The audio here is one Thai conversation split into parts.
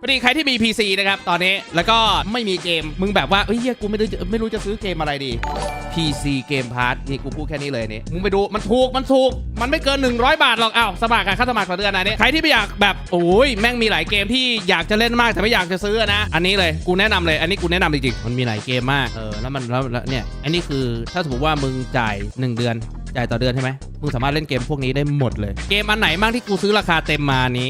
พอดีใครที่มี PC นะครับตอนนี้แล้วก็ไม่มีเกมมึงแบบว่าเฮ้ยเหี้ยกูไม่รู้จะไม่รู้จะซื้อเกมอะไรดี PC เกมพาร์ทนี่กูพูดแค่นี้เลยนี่มึงไปดูมันถูกมันถูก มันไม่เกิน 100 บาทหรอกอ้าวสมัครกันค่าสมัครต่อเดือนนะเนี่ยใครที่ไม่อยากแบบโอ้ยแม่งมีหลายเกมที่อยากจะเล่นมากแต่ไม่อยากจะซื้อนะอันนี้เลยกูแนะนำเลย อันนี้กูแนะนำจริงๆมันมีหลายเกมมากเออแล้วมันแล้วแล้วเนี่ยอันนี้คือถ้าสมมติว่ามึงจ่าย 1 เดือนจ่ายต่อเดือนใช่ไหมมึงสามารถเล่นเกมพวกนี้ได้หมดเลย เกมอันไหนบ้างที่กูซื้อราคาเต็มมานี้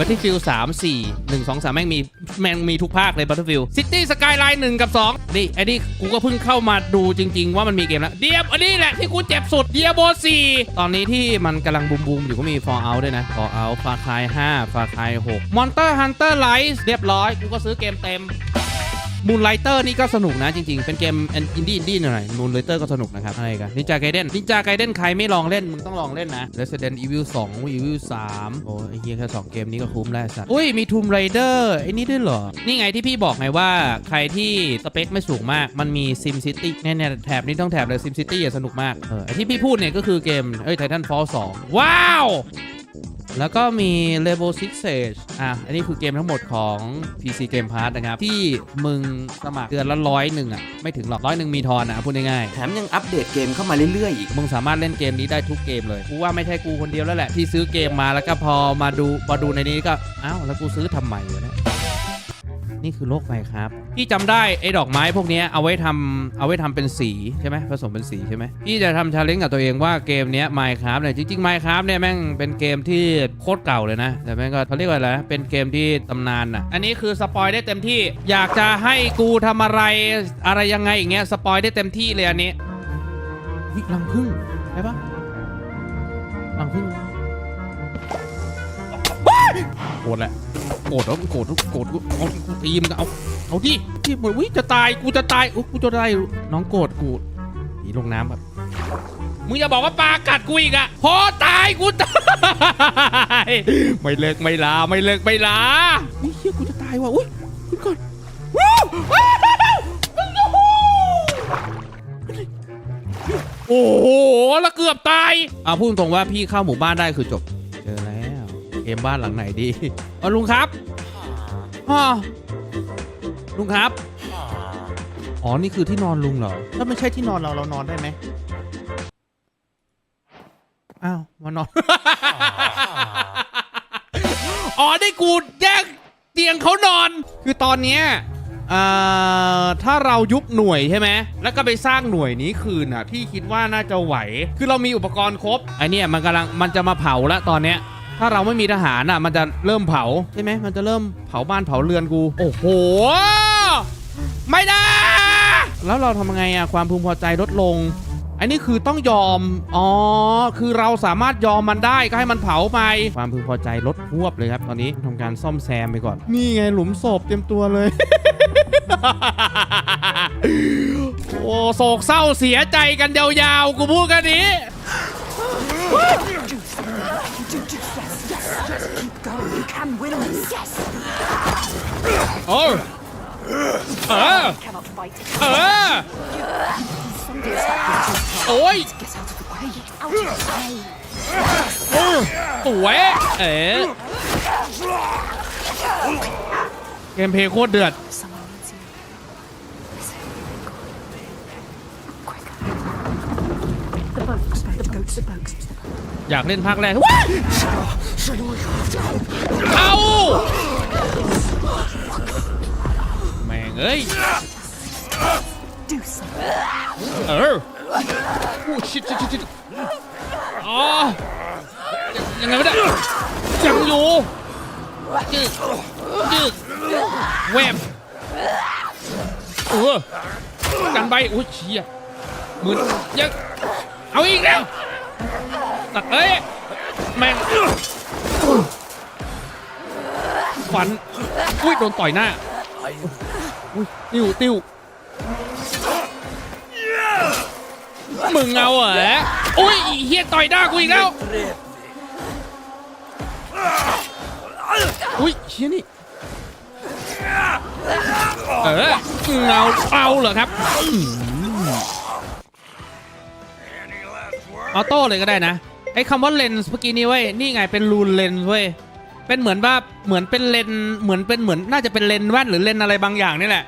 Battlefield 3 4 1 2 3 แม่งมีแม่งมีทุกภาคเลย Battlefield City Skyline 1 กับ 2 นี่ไอ้นี่กูก็เพิ่งเข้ามาดูจริง ๆ ว่ามันมีเกมแล้วเดียบอันนี้แหละที่กูเจ็บสุดเดียโบ4ตอนนี้ที่มันกำลังบูมๆอยู่ก็มี Fallout ด้วยนะ Fallout Far Cry 5 Far Cry 6 Monster Hunter Rise เรียบร้อย กูก็ซื้อเกมเต็ม มูนไลเตอร์นี่ก็สนุกนะจริงๆ เป็นเกมอินดี้อินดี้หน่อยมูนไลเตอร์ก็สนุกนะครับอะไรกันนินจาไกเดนนินจาไกเดนใครไม่ลองเล่นมึงต้องลองเล่นนะ Resident Evil 2 Evil 3 โอ้ยไอ้เฮียแค่2เกมนี้ก็คุ้มแล้วไอ้สัตว์อุ้ยมี Tomb Raider ไอ้นี่ด้วยเหรอ นี่ไงที่พี่บอกไงว่าใครที่สเปคไม่สูงมากมันมี Sim City แน่ๆแถบนี้ต้องแถบเลย Sim City อะสนุกมากเออไอที่พี่พูดเนี่ยก็คือเกมเอ้ย Titanfall 2ว้าว แล้วก็มี Level 6 Siege อะ อันนี้คือเกมทั้งหมดของ PC Game Pass นะครับ ที่มึงสมัครเดือนละร้อยหนึ่งอะ ไม่ถึงหรอกร้อยหนึ่งมีทอนอะ พูดง่ายแถมยังอัปเดตเกมเข้ามาเรื่อยๆอีกๆมึงสามารถเล่นเกมนี้ได้ทุกเกมเลย กูว่าไม่ใช่กูคนเดียวแล้วแหละที่ซื้อเกมมาแล้วก็พอมาดูมาดูในนี้ก็อ้าวแล้วกูซื้อทำไมวะเนี่ย นี่คือโลกไฟครับ พี่จำได้ไอ้ดอกไม้พวกเนี้ยเอาไว้ทำเอาไว้ทำเป็นสีใช่ไหมผสมเป็นสีใช่ไหมพี่จะทำชาเลนจ์กับตัวเองว่าเกมเนี้ย Minecraft เนี่ยจริงๆ Minecraft เนี่ยแม่งเป็นเกมที่โคตรเก่าเลยนะ แต่แม่งก็เขาเรียกว่าอะไรนะเป็นเกมที่ตำนานอะอันนี้คือสปอยได้เต็มที่อยากจะให้กูทำอะไรอะไรยังไงอย่างเงี้ยสปอยได้เต็มที่เลยอันนี้วิลังพึ่งใช่ปะลังพึ่งโกรธแหละ โกรธแล้วกูโกรธกูโกรธเอากูตีมงเอาเอาดิที่หมือนวิจะตายกูจะตายอุ๊ยกูจะตายน้องโกรธกูหนีลงน้ำแบบมึงอย่าบอกว่าปลากัดกูอีกอะพอตายกูตายไม่เลิกไม่ลาไม่เลิกไม่ลาเฮ้ยเฮียกูจะตายว่ะอุ้ยขึ้นก่อนวู้ว้าวโอ้โหแล้วเกือบตายอะพูดตรงว่าพี่เข้าหมู่บ้านได้คือจบ มบ้านหลังไหนดีอ๋อลุงครับอ๋อลุงครับ อ๋อ นี่คือที่นอนลุงเหรอ ถ้าไม่ใช่ที่นอนเราเรานอนได้ไหมอ้าวมานอน อ๋อ ได้กูแยกเตียงเขานอน คือตอนเนี้ยเอ่อถ้าเรายุบหน่วยใช่ไหม แล้วก็ไปสร้างหน่วยนี้คืนอะ พี่คิดว่าน่าจะไหว คือเรามีอุปกรณ์ครบไอเนี่ยมันกำลังมันจะมาเผาแล้วตอนเนี้ย ถ้าเราไม่มีทหารอะ มันจะเริ่มเผาใช่ไหมมันจะเริ่มเผาบ้านเผาเรือนกู โอ้โห ไม่ได้ แล้วเราทำยังไงอะความพึงพอใจลดลง อันนี้คือต้องยอม อ๋อ คือเราสามารถยอมมันได้ก็ให้มันเผาไป ความพึงพอใจลดพวบเลยครับ ตอนนี้ทำการซ่อมแซมไปก่อน นี่ไงหลุมศพเต็มตัวเลย โอ้โศกเศร้าเสียใจกันยาวๆ กูพูดกันนี้ Go, you can win this. Yes, โอ้เออ cannot fight. เออ Some days like this, โอ้ย get out of the way. Out of the way. สวยเอ๋เกมเพลย์โคตรเดือด Someone needs you. Listen. Quicker. The boats, the boats, the boats. อยากเล่นภาคแรกว้าย เอาแม่งเอ้ยเออโอ้ชิดชิดชิดอ๋อยังไงวะเนี่ยยังอยู่ยืดยืดแวบเออกันไปโอ้ยเชี่ยหมือนยังเอาอีกแล้วตัดเอ้ยแม่ง ฟันอุ้ยโดนต่อยหน้าอุ้ยติ้วติ้วมึงเอาเหรออุ้ยเฮียต่อยหน้ากูอีกแล้วอุ้ยเฮียนี่เออเงาเอาเหรอครับอออโต้เลยก็ได้นะไอ้คำว่าเลนส์เมื่อกี้นี้เว้ยนี่ไงเป็นรูนเลนส์เว้ย เเป็นเหมือนว่าเหมือนเป็นเลนส์เหมือนเป็นเหมือนน่าจะเป็นเลนส์แว่นหรือเลนส์อะไรบางอย่างนี่แหละ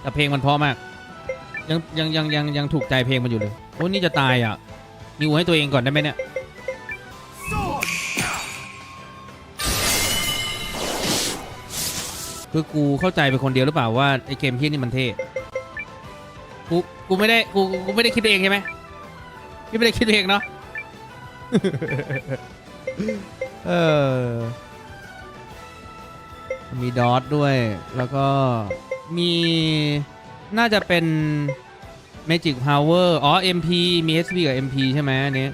แต่เพลงมันเพราะมาก ยังยังยังยังยังถูกใจเพลงมันอยู่เลยโอ้นี่จะตายอะนิวให้ตัวเองก่อนได้ไหมเนี่ยคือกูเข้าใจเป็นคนเดียวหรือเปล่าว่าไอเกมที่นี่มันเท่กูกูไม่ได้กูกูไม่ได้คิดเองใช่ไหมพี่ไม่ได้คิดเองเนาะเออ มีดอทด้วย แล้วก็มีน่าจะเป็น Magic Power อ๋อ MP มี SP กับ MP ใช่ไหมอันนี้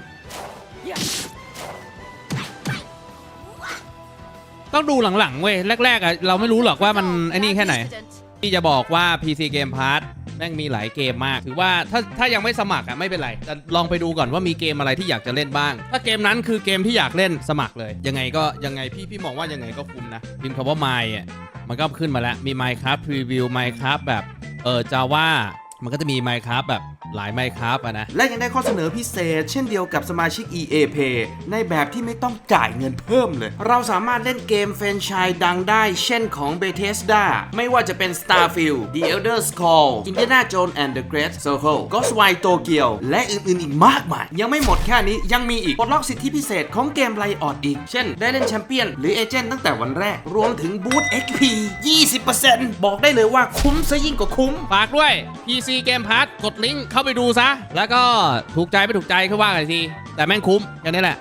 ต้องดูหลังๆเว้ย แรกๆอะเราไม่รู้หรอกว่ามันไอ้นี่แค่ไหน ที่จะบอกว่า PC Game Pass แม่งมีหลายเกมมาก ถือว่าถ้าถ้ายังไม่สมัครอะไม่เป็นไรแต่ลองไปดูก่อนว่ามีเกมอะไรที่อยากจะเล่นบ้าง ถ้าเกมนั้นคือเกมที่อยากเล่นสมัครเลย ยังไงก็ยังไงพี่พี่มองว่ายังไงก็คุ้มนะพิมพ์คำว่า My อะมันก็ขึ้นมาแล้วมี Minecraft Preview Minecraft แบบเออ Java มันก็จะมี Minecraft แบบหลาย Minecraft อะนะ และยังได้ข้อเสนอพิเศษ เช่นเดียวกับสมาชิก EA Pay ในแบบที่ไม่ต้องจ่ายเงินเพิ่มเลย เราสามารถเล่นเกมแฟรนไชส์ดังได้ เช่นของ Bethesda ไม่ว่าจะเป็น Starfield The Elder Scrolls Indiana Jones and the Great Circle Ghostwire Tokyo และอื่นๆอีกมากมาย ยังไม่หมดแค่นี้ยังมีอีกปลดล็อกสิทธิพิเศษของเกมไลออดอีก เช่น ได้เล่นแชมเปี้ยนหรือเอเจนต์ตั้งแต่วันแรก รวมถึงบูต XP 20%บอกได้เลยว่าคุ้มซะยิ่งกว่าคุ้มฝากด้วย PC ซีเกมพาร์ตกดลิงก์เข้าไปดูซะ แล้วก็ถูกใจไม่ถูกใจก็ว่ากันอีกที แต่แม่งคุ้มอย่างนี้แหละ